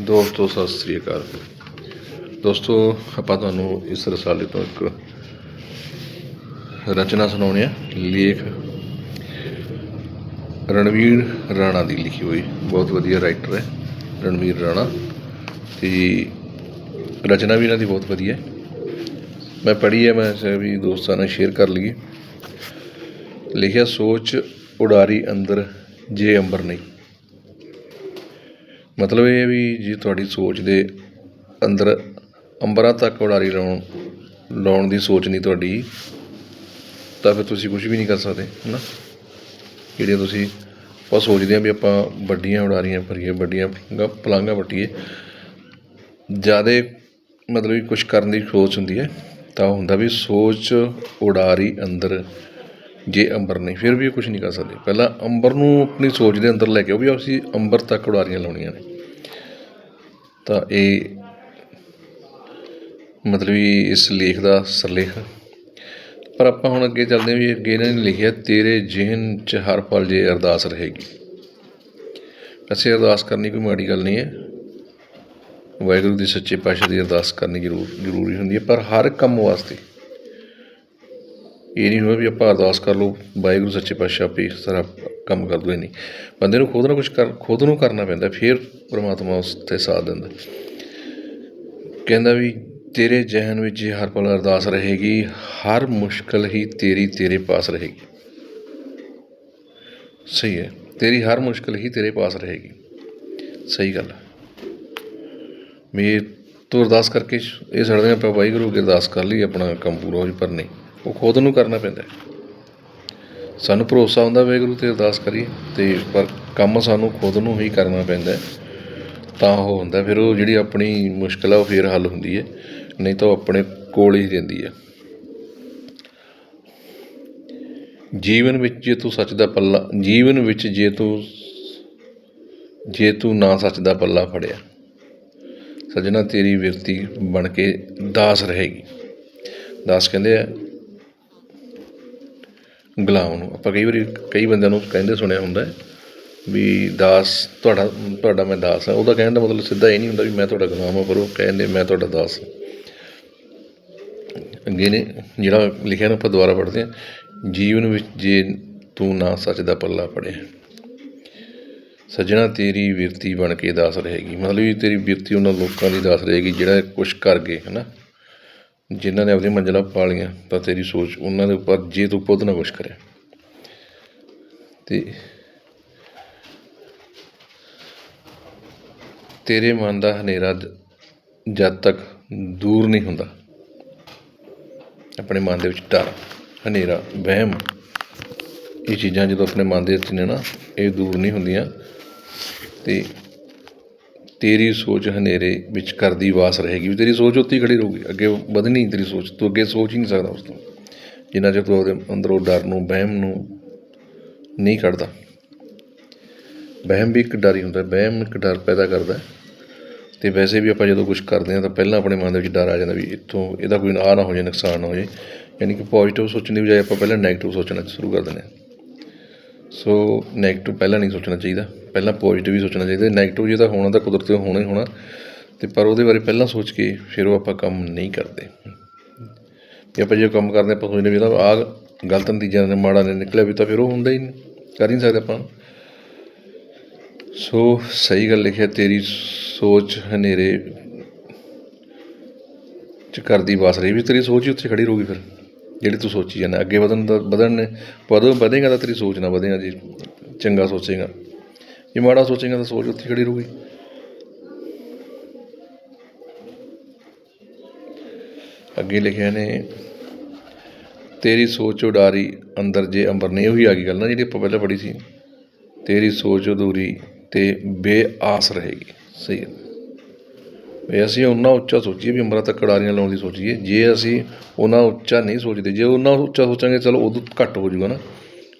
ਦੋਸਤੋ, ਸਤਿ ਸ੍ਰੀ ਅਕਾਲ। ਦੋਸਤੋ, ਆਪਾਂ ਤੁਹਾਨੂੰ ਇਸ ਰਸਾਲੇ ਤੋਂ ਇੱਕ ਰਚਨਾ ਸੁਣਾਉਣੀ ਆ, ਲੇਖ ਰਣਵੀਰ ਰਾਣਾ ਦੀ ਲਿਖੀ ਹੋਈ। ਬਹੁਤ ਵਧੀਆ ਰਾਈਟਰ ਹੈ ਰਣਵੀਰ ਰਾਣਾ ਤੇ ਰਚਨਾ ਵੀ ਇਹਨਾਂ ਦੀ ਬਹੁਤ ਵਧੀਆ ਹੈ। ਮੈਂ ਪੜ੍ਹੀ ਹੈ, ਮੈਂ ਸੋਚਿਆ ਵੀ ਦੋਸਤਾਂ ਨਾਲ ਸ਼ੇਅਰ ਕਰ ਲਈਏ। ਲਿਖਿਆ, ਸੋਚ ਉਡਾਰੀ ਅੰਦਰ ਜੇ ਅੰਬਰ ਨਹੀਂ। ਮਤਲਬ ਇਹ ਵੀ ਜੇ ਤੁਹਾਡੀ ਸੋਚ ਦੇ ਅੰਦਰ ਅੰਬਰਾਂ ਤੱਕ ਉਡਾਰੀ ਲਾਉਣ ਲਾਉਣ ਦੀ ਸੋਚ ਨਹੀਂ ਤੁਹਾਡੀ, ਤਾਂ ਫਿਰ ਤੁਸੀਂ ਕੁਝ ਵੀ ਨਹੀਂ ਕਰ ਸਕਦੇ ਹੈ ਨਾ ਜਿਹੜੀਆਂ ਤੁਸੀਂ, ਆਪਾਂ ਸੋਚਦੇ ਹਾਂ ਵੀ ਆਪਾਂ ਵੱਡੀਆਂ ਉਡਾਰੀਆਂ ਭਰੀਏ, ਵੱਡੀਆਂ ਪਲੰਘਾਂ ਪਲਾਂਘਾਂ ਵੱਟੀਏ, ਜ਼ਿਆਦਾ ਮਤਲਬ ਵੀ ਕੁਝ ਕਰਨ ਦੀ ਸੋਚ ਹੁੰਦੀ ਹੈ, ਤਾਂ ਹੁੰਦਾ ਵੀ ਸੋਚ ਉਡਾਰੀ ਅੰਦਰ, ਜੇ ਅੰਬਰ ਨਹੀਂ, ਫਿਰ ਵੀ ਕੁਝ ਨਹੀਂ ਕਰ ਸਕਦੇ। ਪਹਿਲਾਂ ਅੰਬਰ ਨੂੰ ਆਪਣੀ ਸੋਚ ਦੇ ਅੰਦਰ ਲੈ ਕੇ ਉਹ ਵੀ ਅਸੀਂ ਅੰਬਰ ਤੱਕ ਉਡਾਰੀਆਂ ਲਾਉਣੀਆਂ ਨੇ। ਤਾਂ ਇਹ ਮਤਲਬ ਵੀ ਇਸ ਲੇਖ ਦਾ ਸਰਲੇਖ ਪਰ ਆਪਾਂ ਹੁਣ ਅੱਗੇ ਚੱਲਦੇ ਹਾਂ ਵੀ ਅੱਗੇ ਇਹਨਾਂ ਨੇ ਲਿਖਿਆ, ਤੇਰੇ ਜ਼ਿਹਨ 'ਚ ਹਰ ਪਲ ਜੇ ਅਰਦਾਸ ਰਹੇਗੀ। ਅਸੀਂ ਅਰਦਾਸ ਕਰਨੀ ਕੋਈ ਮਾੜੀ ਗੱਲ ਨਹੀਂ ਹੈ। ਵਾਹਿਗੁਰੂ ਦੀ ਸੱਚੇ ਪਾਤਸ਼ਾਹ ਦੀ ਅਰਦਾਸ ਕਰਨੀ ਜ਼ਰੂਰ, ਜ਼ਰੂਰੀ ਹੁੰਦੀ ਹੈ, ਪਰ ਹਰ ਕੰਮ ਵਾਸਤੇ ਇਹ ਨਹੀਂ ਹੋਇਆ ਵੀ ਆਪਾਂ ਅਰਦਾਸ ਕਰ ਲਓ, ਵਾਹਿਗੁਰੂ ਸੱਚੇ ਪਾਤਸ਼ਾਹ ਆਪੇ ਸਾਰਾ ਕੰਮ ਕਰ ਦੋ ਨਹੀਂ। ਬੰਦੇ ਨੂੰ ਖੁਦ ਨਾ ਕੁਝ ਕਰ, ਖੁਦ ਨੂੰ ਕਰਨਾ ਪੈਂਦਾ, ਫਿਰ ਪ੍ਰਮਾਤਮਾ ਉਸ ਤੇ ਸਾਥ ਦਿੰਦਾ। ਕਹਿੰਦਾ ਵੀ, ਤੇਰੇ ਜ਼ਿਹਨ ਵਿੱਚ ਹਰ ਪਲ ਅਰਦਾਸ ਰਹੇਗੀ, ਹਰ ਮੁਸ਼ਕਲ ਹੀ ਤੇਰੀ ਤੇਰੇ ਪਾਸ ਰਹੇਗੀ। ਸਹੀ ਹੈ, ਤੇਰੀ ਹਰ ਮੁਸ਼ਕਲ ਹੀ ਤੇਰੇ ਪਾਸ ਰਹੇਗੀ। ਸਹੀ ਗੱਲ ਹੈ। ਵੀ ਤੂੰ ਅਰਦਾਸ ਕਰਕੇ ਇਹ ਛੱਡਦੇ ਆਪਾਂ ਵਾਹਿਗੁਰੂ ਅੱਗੇ ਅਰਦਾਸ ਕਰ ਲਈ, ਆਪਣਾ ਕੰਮ ਪੂਰਾ ਹੋ ਜੀ ਪਰ ਨਹੀਂ। ਉਹ ਖੁਦ ਨੂੰ ਕਰਨਾ ਪੈਂਦਾ ਸਾਨੂੰ ਭਰੋਸਾ ਹੁੰਦਾ ਵਾਹਿਗੁਰੂ ਤੇ ਅਰਦਾਸ ਕਰੀਏ, ਤੇ ਪਰ ਕੰਮ ਸਾਨੂੰ ਖੁਦ ਨੂੰ ਹੀ ਕਰਨਾ ਪੈਂਦਾ ਤਾਂ ਉਹ ਹੁੰਦਾ ਫਿਰ ਉਹ ਜਿਹੜੀ ਆਪਣੀ ਮੁਸ਼ਕਲ ਆ, ਉਹ ਫਿਰ ਹੱਲ ਹੁੰਦੀ ਹੈ। ਨਹੀਂ ਤਾਂ ਉਹ ਆਪਣੇ ਕੋਲ ਹੀ ਰਹਿੰਦੀ ਹੈ। ਜੀਵਨ ਵਿੱਚ ਜੇ ਤੂੰ ਸੱਚ ਦਾ ਪੱਲਾ, ਜੀਵਨ ਵਿੱਚ ਜੇ ਤੂੰ ਜੇ ਤੂੰ ਨਾ ਸੱਚ ਦਾ ਪੱਲਾ ਫੜਿਆ, ਸੱਜਣਾ ਤੇਰੀ ਵਿਰਤੀ ਬਣ ਕੇ ਦਾਸ ਰਹੇਗੀ। ਦਾਸ ਕਹਿੰਦੇ ਆ ਗੁਲਾਮ ਨੂੰ ਆਪਾਂ ਕਈ ਵਾਰੀ, ਕਈ ਬੰਦਿਆਂ ਨੂੰ ਕਹਿੰਦੇ ਸੁਣਿਆ ਹੁੰਦਾ ਵੀ ਦਾਸ ਤੁਹਾਡਾ ਤੁਹਾਡਾ ਮੈਂ ਦਾਸ ਹਾਂ। ਉਹਦਾ ਕਹਿਣ ਦਾ ਮਤਲਬ ਸਿੱਧਾ ਇਹ ਨਹੀਂ ਹੁੰਦਾ ਵੀ ਮੈਂ ਤੁਹਾਡਾ ਗੁਲਾਮ ਹਾਂ, ਪਰ ਉਹ ਕਹਿੰਦੇ ਮੈਂ ਤੁਹਾਡਾ ਦਾਸ ਹਾਂ। ਅੱਗੇ ਨੇ, ਜਿਹੜਾ ਲਿਖਿਆ ਨਾ ਆਪਾਂ ਦੁਬਾਰਾ ਪੜ੍ਹਦੇ ਹਾਂ, ਜੀਵਨ ਵਿੱਚ ਜੇ ਤੂੰ ਨਾ ਸੱਚ ਦਾ ਪੱਲਾ ਫੜਿਆ, ਸੱਜਣਾ ਤੇਰੀ ਵਿਰਤੀ ਬਣ ਕੇ ਦਾਸ ਰਹੇਗੀ। ਮਤਲਬ ਵੀ ਤੇਰੀ ਵਿਰਤੀ ਉਹਨਾਂ ਲੋਕਾਂ ਦੀ ਦਾਸ ਰਹੇਗੀ ਜਿਹੜਾ ਕੁਛ ਕਰ ਗਏ, ਹਨਾ? ਜਿਨ੍ਹਾਂ ਨੇ ਆਪਣੀ ਮੰਜ਼ਿਲਾਂ ਪਾ ਲਈਆਂ ਤਾਂ ਤੇਰੀ ਸੋਚ ਉਹਨਾਂ ਦੇ ਉੱਪਰ ਜੇ ਤੂੰ ਖੁਦ ਨਾ ਕੁਛ ਕਰਿਆ ਅਤੇ ਤੇਰੇ ਮਨ ਦਾ ਹਨੇਰਾ ਜਦ ਤੱਕ ਦੂਰ ਨਹੀਂ ਹੁੰਦਾ, ਆਪਣੇ ਮਨ ਦੇ ਵਿੱਚ ਡਰ, ਹਨੇਰਾ, ਵਹਿਮ, ਇਹ ਚੀਜ਼ਾਂ ਜਦੋਂ ਆਪਣੇ ਮਨ ਦੇ ਵਿੱਚ ਨੇ ਨਾ, ਇਹ ਦੂਰ ਨਹੀਂ ਹੁੰਦੀਆਂ। ਅਤੇ ਤੇਰੀ ਸੋਚ ਹਨੇਰੇ ਵਿੱਚ ਕਰਦੀ ਵਾਸ ਰਹੇਗੀ। ਵੀ ਤੇਰੀ ਸੋਚ ਉੱਥੇ ਹੀ ਖੜੀ ਰਹੂਗੀ। ਅੱਗੇ ਵਧਣੀ ਤੇਰੀ ਸੋਚ, ਤੂੰ ਅੱਗੇ ਸੋਚ ਹੀ ਨਹੀਂ ਸਕਦਾ ਉਸ ਤੋਂ। ਜਿੰਨਾ ਚਿਰ ਤੂੰ ਉਹਦੇ ਅੰਦਰੋਂ ਡਰ ਨੂੰ, ਵਹਿਮ ਨੂੰ ਨਹੀਂ ਕੱਢਦਾ। ਵਹਿਮ ਵੀ ਇੱਕ ਡਰ ਹੀ ਹੁੰਦਾ। ਵਹਿਮ ਇੱਕ ਡਰ ਪੈਦਾ ਕਰਦਾ। ਹੈ। ਤੇ ਵੈਸੇ ਵੀ ਆਪਾਂ ਜਦੋਂ ਕੁਝ ਕਰਦੇ ਹਾਂ ਤਾਂ ਪਹਿਲਾਂ ਆਪਣੇ ਮਨ ਦੇ ਵਿੱਚ ਡਰ ਆ ਜਾਂਦਾ ਵੀ ਇੱਥੋਂ ਇਹਦਾ ਕੋਈ ਆ ਨਾ ਹੋ ਜਾਏ, ਨੁਕਸਾਨ ਨਾ ਹੋ ਜਾਏ। ਯਾਨੀ ਕਿ ਪੋਜ਼ਿਟਿਵ ਸੋਚਣ ਦੀ ਬਜਾਏ ਆਪਾਂ ਪਹਿਲਾਂ ਨੈਗੇਟਿਵ ਸੋਚਣਾ ਸ਼ੁਰੂ ਕਰ ਦਿੰਦੇ ਹਾਂ। ਸੋ ਨੈਗੇਟਿਵ ਪਹਿਲਾਂ ਨਹੀਂ ਸੋਚਣਾ ਚਾਹੀਦਾ। ਪਹਿਲਾਂ ਪੋਜ਼ੀਟਿਵ ਹੀ ਸੋਚਣਾ ਚਾਹੀਦਾ ਨੈਗੇਟਿਵ ਜੇ ਤਾਂ ਹੋਣਾ ਤਾਂ ਕੁਦਰਤੀ ਹੋਣਾ ਹੀ ਹੋਣਾ, ਤੇ ਪਰ ਉਹਦੇ ਬਾਰੇ ਪਹਿਲਾਂ ਸੋਚ ਕੇ ਫਿਰ ਉਹ ਆਪਾਂ ਕੰਮ ਨਹੀਂ ਕਰਦੇ। ਜੇ ਆਪਾਂ ਜੇ ਕੰਮ ਕਰਦੇ, ਆਪਾਂ ਸੋਚਦੇ ਵੀ ਇਹਦਾ ਆ ਗਲਤ ਨਤੀਜਾ ਨੇ ਮਾੜਾ ਨੇ ਨਿਕਲਿਆ ਵੀ ਤਾਂ ਫਿਰ ਉਹ ਹੁੰਦਾ ਹੀ ਨਹੀਂ, ਕਰ ਹੀ ਨਹੀਂ ਸਕਦੇ ਆਪਾਂ। ਸੋ ਸਹੀ ਗੱਲ ਲਿਖਿਆ, ਤੇਰੀ ਸੋਚ ਹਨੇਰੇ ਚ ਕਰਦੀ ਵਾਸ ਰਹੀ, ਵੀ ਤੇਰੀ ਸੋਚ ਹੀ ਉੱਥੇ ਖੜੀ ਰਹੂਗੀ ਫਿਰ, ਜਿਹੜੀ ਤੂੰ ਸੋਚੀ ਜਾਂਦਾ, ਅੱਗੇ ਵਧਣ ਦਾ, ਵਧਣ ਨੇ, ਵਧੋ, ਵਧੇਗਾ ਤਾਂ ਤੇਰੀ ਸੋਚ ਨਾ ਵਧੇਗਾ ਜੀ ਚੰਗਾ ਸੋਚੇਗਾ। ਜੇ ਮਾੜਾ ਸੋਚੇਗਾ ਤਾਂ ਸੋਚ ਉੱਥੇ ਖੜੀ ਰਹੂਗੀ। ਅੱਗੇ ਲਿਖਿਆ ਨੇ, ਤੇਰੀ ਸੋਚ ਉਡਾਰੀ ਅੰਦਰ ਜੇ ਅੰਬਰ ਨਹੀਂ, ਉਹੀ ਆ ਗਈ ਗੱਲ ਨਾ ਜਿਹੜੀ ਆਪਾਂ ਪਹਿਲਾਂ ਪੜ੍ਹੀ ਸੀ। ਤੇਰੀ ਸੋਚ ਅਧੂਰੀ ਤੇ ਬੇਆਸ ਰਹੇਗੀ। ਸਹੀ ਹੈ ਵੀ ਅਸੀਂ ਉਹਨਾਂ ਉੱਚਾ ਸੋਚੀਏ ਵੀ ਅੰਬਰਾਂ ਤੱਕ ਕੜਾਰੀਆਂ ਲਾਉਣ ਦੀ ਸੋਚੀਏ। ਜੇ ਅਸੀਂ ਉਹਨਾਂ ਉੱਚਾ ਨਹੀਂ ਸੋਚਦੇ, ਜੇ ਉਹਨਾਂ ਉੱਚਾ ਸੋਚਾਂਗੇ, ਚਲੋ ਉਦੋਂ ਘੱਟ ਹੋ ਜਾਊਗਾ ਨਾ।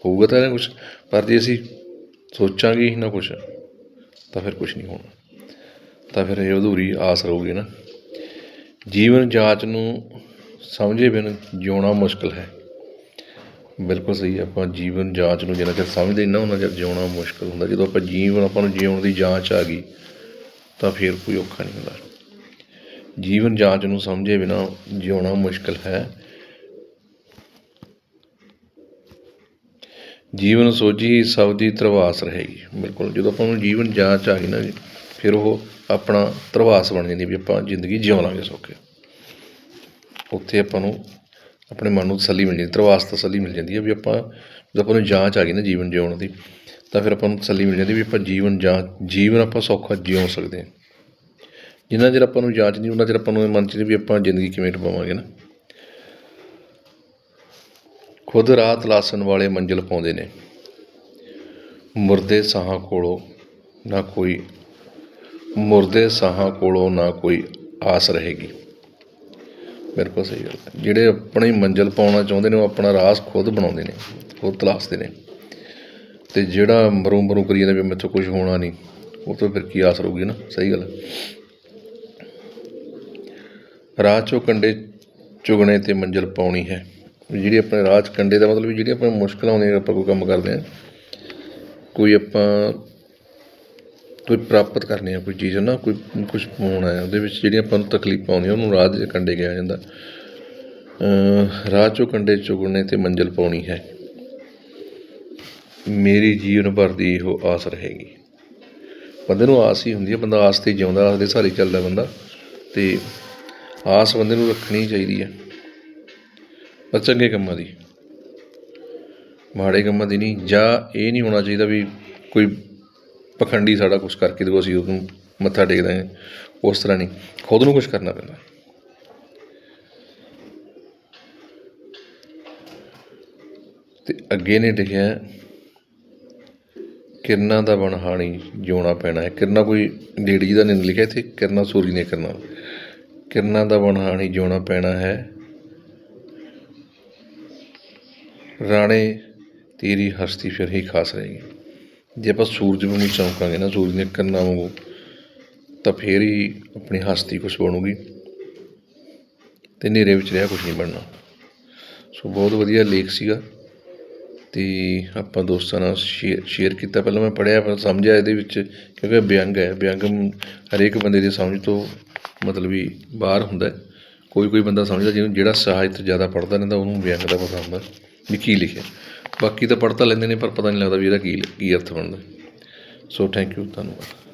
ਹੋਊਗਾ ਤਾਂ ਕੁਝ ਪਰ ਜੇ ਅਸੀਂ ਸੋਚਾਂਗੇ ਹੀ ਨਾ ਕੁਛ, ਤਾਂ ਫਿਰ ਕੁਛ ਨਹੀਂ ਹੋਣਾ। ਤਾਂ ਫਿਰ ਇਹ ਅਧੂਰੀ ਆਸ ਰਹੂਗੀ ਨਾ। ਜੀਵਨ ਜਾਂਚ ਨੂੰ ਸਮਝੇ ਬਿਨ ਜਿਉਣਾ ਮੁਸ਼ਕਲ ਹੈ। ਬਿਲਕੁਲ ਸਹੀ ਆਪਾਂ ਜੀਵਨ ਜਾਂਚ ਨੂੰ ਜਿੰਨਾ ਚਿਰ ਸਮਝਦੇ ਨਾ, ਉਹਨਾਂ ਚਿਰ ਜਿਉਣਾ ਮੁਸ਼ਕਲ ਹੁੰਦਾ। ਜਦੋਂ ਆਪਾਂ ਜੀਵਨ, ਆਪਾਂ ਨੂੰ ਜਿਉਣ ਦੀ ਜਾਂਚ ਆ ਗਈ, ਤਾਂ ਫਿਰ ਕੋਈ ਔਖਾ ਨਹੀਂ ਹੁੰਦਾ। ਜੀਵਨ ਜਾਂਚ ਨੂੰ ਸਮਝੇ ਬਿਨਾ ਜਿਉਣਾ ਮੁਸ਼ਕਲ ਹੈ। ਜੀਵਨ ਸੋਝੀ ਸਭ ਦੀ ਧਰਵਾਸ ਰਹੇਗੀ। ਬਿਲਕੁਲ, ਜਦੋਂ ਆਪਾਂ ਨੂੰ ਜੀਵਨ ਜਾਂਚ ਆ ਗਈ ਨਾ ਜੀ, ਫਿਰ ਉਹ ਆਪਣਾ ਧਰਵਾਸ ਬਣ ਜਾਂਦੀ ਵੀ ਆਪਾਂ ਜ਼ਿੰਦਗੀ ਜਿਉ ਲਾਂਗੇ ਸੌਖੇ। ਉੱਥੇ ਆਪਾਂ ਨੂੰ ਆਪਣੇ ਮਨ ਨੂੰ ਤਸੱਲੀ ਮਿਲ ਜਾਂਦੀ, ਧਰਵਾਸ ਤਸੱਲੀ ਮਿਲ ਜਾਂਦੀ ਹੈ ਵੀ ਆਪਾਂ, ਜਦੋਂ ਆਪਾਂ ਨੂੰ ਜਾਂਚ ਆ ਗਈ ਨਾ ਜੀਵਨ ਜਿਉਣ ਦੀ, ਤਾਂ ਫਿਰ ਆਪਾਂ ਨੂੰ ਤਸੱਲੀ ਮਿਲ ਜਾਂਦੀ ਵੀ ਆਪਾਂ ਜੀਵਨ ਜਾਂ, ਜੀਵਨ ਆਪਾਂ ਸੌਖਾ ਜਿਉ ਸਕਦੇ ਹਾਂ। ਜਿੰਨਾ ਚਿਰ ਆਪਾਂ ਨੂੰ ਜਾਂਚ ਨਹੀਂ ਉਹਨਾਂ ਚਿਰ ਆਪਾਂ ਨੂੰ ਇਹ ਮਨ ਚ ਵੀ ਆਪਾਂ ਜ਼ਿੰਦਗੀ ਕਿਵੇਂ ਟਪਾਵਾਂਗੇ ਨਾ। ਖੁਦ ਰਾਹ ਤਲਾਸਣ ਵਾਲੇ ਮੰਜ਼ਿਲ ਪਾਉਂਦੇ ਨੇ। ਮੁਰਦੇ ਸਾਹਾਂ ਕੋਲੋਂ ਨਾ ਕੋਈ, ਮੁਰਦੇ ਸਾਹਾਂ ਕੋਲੋਂ ਨਾ ਕੋਈ ਆਸ ਰਹੇਗੀ। ਬਿਲਕੁਲ ਸਹੀ ਗੱਲ ਜਿਹੜੇ ਆਪਣੀ ਮੰਜ਼ਿਲ ਪਾਉਣਾ ਚਾਹੁੰਦੇ ਨੇ, ਉਹ ਆਪਣਾ ਰਾਸ ਖੁਦ ਬਣਾਉਂਦੇ ਨੇ, ਖੁਦ ਤਲਾਸ਼ਦੇ ਨੇ। ਤੇ ਜਿਹੜਾ ਮਰੂ ਮਰੂ ਕਰੀ ਜਾਂਦਾ ਵੀ ਮੈਥੋਂ ਕੁਝ ਹੋਣਾ ਨਹੀਂ, ਉਹ ਤੋਂ ਫਿਰ ਕੀ ਆਸ ਰਹੂਗੀ ਨਾ? ਸਹੀ ਗੱਲ ਰਾਹ ਚੋਂ ਕੰਡੇ ਚੁਗਣੇ ਤੇ ਮੰਜ਼ਿਲ ਪਾਉਣੀ ਹੈ। ਜਿਹੜੀ ਆਪਣੇ ਰਾਹ 'ਚ ਕੰਡੇ ਦਾ ਮਤਲਬ ਵੀ ਜਿਹੜੀ ਆਪਾਂ ਨੂੰ ਆਉਂਦੀਆਂ ਆਪਾਂ ਕੋਈ ਕੰਮ ਕਰਦੇ ਹਾਂ, ਕੋਈ ਆਪਾਂ ਕੋਈ ਪ੍ਰਾਪਤ ਕਰਨੀ ਹੈ ਕੋਈ ਚੀਜ਼, ਨਾ ਕੋਈ ਕੁਝ ਹੋਣਾ ਹੈ, ਉਹਦੇ ਵਿੱਚ ਜਿਹੜੀਆਂ ਆਪਾਂ ਨੂੰ ਤਕਲੀਫਾਂ ਆਉਂਦੀਆਂ, ਉਹਨੂੰ ਰਾਹ ਦੇ ਕੰਡੇ ਕਿਹਾ ਜਾਂਦਾ। ਅਹ ਰਾਹ ਚੋਂ ਕੰਡੇ ਚੁਗਣੇ ਤੇ ਮੰਜ਼ਿਲ ਪਾਉਣੀ ਹੈ। ਮੇਰੀ ਜੀਵਨ ਭਰ ਦੀ ਇਹੋ ਆਸ ਰਹੇਗੀ। ਬੰਦੇ ਨੂੰ ਆਸ ਹੀ ਹੁੰਦੀ ਹੈ, ਬੰਦਾ ਆਸ ਤੇ ਜਿਉਂਦਾ, ਆਸ ਦੇ ਸਹਾਰੇ ਚੱਲਦਾ ਬੰਦਾ, ਤੇ ਆਸ ਬੰਦੇ ਨੂੰ ਰੱਖਣੀ ਚਾਹੀਦੀ ਹੈ। ਪਰ ਚੰਗੇ ਕੰਮਾਂ ਦੀ। ਮਾੜੇ ਕੰਮਾਂ ਦੀ ਨਹੀਂ, ਜਾਂ ਇਹ ਨਹੀਂ ਹੋਣਾ ਚਾਹੀਦਾ ਵੀ ਕੋਈ ਪਖੰਡੀ ਸਾਡਾ ਕੁਝ ਕਰਕੇ ਦੇਵੋ, ਅਸੀਂ ਉਹਨੂੰ ਮੱਥਾ ਟੇਕਦੇ ਹਾਂ ਉਸ ਤਰ੍ਹਾਂ ਨਹੀਂ, ਖੁਦ ਨੂੰ ਕੁਝ ਕਰਨਾ ਪੈਂਦਾ। ਤੇ ਅੱਗੇ ਨੇ ਲਿਖਿਆ, ਕਿਰਨਾਂ ਦਾ ਬਣਹਾਣੀ ਜਿਉਣਾ ਪੈਣਾ ਹੈ। ਕਿਰਨਾਂ ਕੋਈ ਲੇਡੀ ਦਾ ਨਹੀਂ ਲਿਖਿਆ ਇੱਥੇ, ਕਿਰਨਾਂ ਸੂਰੀ ਨੇ ਕਿਰਨਾਂ। ਕਿਰਨਾਂ ਦਾ ਬਣਹਾਣੀ ਜਿਉਣਾ ਪੈਣਾ ਹੈ। ਰਾਣੇ ਤੇਰੀ ਹਸਤੀ ਫਿਰ ਹੀ ਖਾਸ ਰਹੇਗੀ। ਜੇ ਆਪਾਂ ਸੂਰਜ ਵਾਂਗੂ ਚਮਕਾਂਗੇ ਨਾ, ਸੂਰਜ ਦੀਆਂ ਕਿਰਨਾਂ ਵਾਂਗੂ, ਤਾਂ ਫੇਰ ਹੀ ਆਪਣੀ ਹਸਤੀ ਕੁਛ ਬਣੂਗੀ। ਤੇ ਹਨੇਰੇ ਵਿੱਚ ਰਿਹਾ ਕੁਛ ਨਹੀਂ ਬਣਨਾ। ਸੋ ਬਹੁਤ ਵਧੀਆ ਲੇਖ ਸੀਗਾ। ਤੇ ਆਪਾਂ ਦੋਸਤਾਂ ਨਾਲ ਸ਼ੇਅਰ ਸ਼ੇਅਰ ਕੀਤਾ। ਪਹਿਲਾਂ ਮੈਂ ਪੜ੍ਹਿਆ, ਪਰ ਸਮਝਿਆ ਇਹਦੇ ਵਿੱਚ, ਕਿਉਂਕਿ ਵਿਅੰਗ ਹੈ। ਵਿਅੰਗ ਹਰੇਕ ਬੰਦੇ ਦੀ ਸਮਝ ਤੋਂ ਮਤਲਬ ਵੀ ਬਾਹਰ ਹੁੰਦਾ ਹੈ। ਕੋਈ ਕੋਈ ਬੰਦਾ ਸਮਝਦਾ ਜਿਹਨੂੰ ਜਿਹੜਾ ਸਾਹਿਤ ਜ਼ਿਆਦਾ ਪੜ੍ਹਦਾ ਰਹਿੰਦਾ, ਉਹਨੂੰ ਵਿਅੰਗ ਦਾ ਪਤਾ ਹੁੰਦਾ ਵੀ ਕੀ ਲਿਖਿਆ। ਬਾਕੀ ਤਾਂ ਪੜ੍ਹ ਤਾਂ ਲੈਂਦੇ ਨੇ, ਪਰ ਪਤਾ ਨਹੀਂ ਲੱਗਦਾ ਵੀ ਇਹਦਾ ਕੀ ਕੀ ਅਰਥ ਬਣਦਾ। ਸੋ ਥੈਂਕ ਯੂ ਧੰਨਵਾਦ।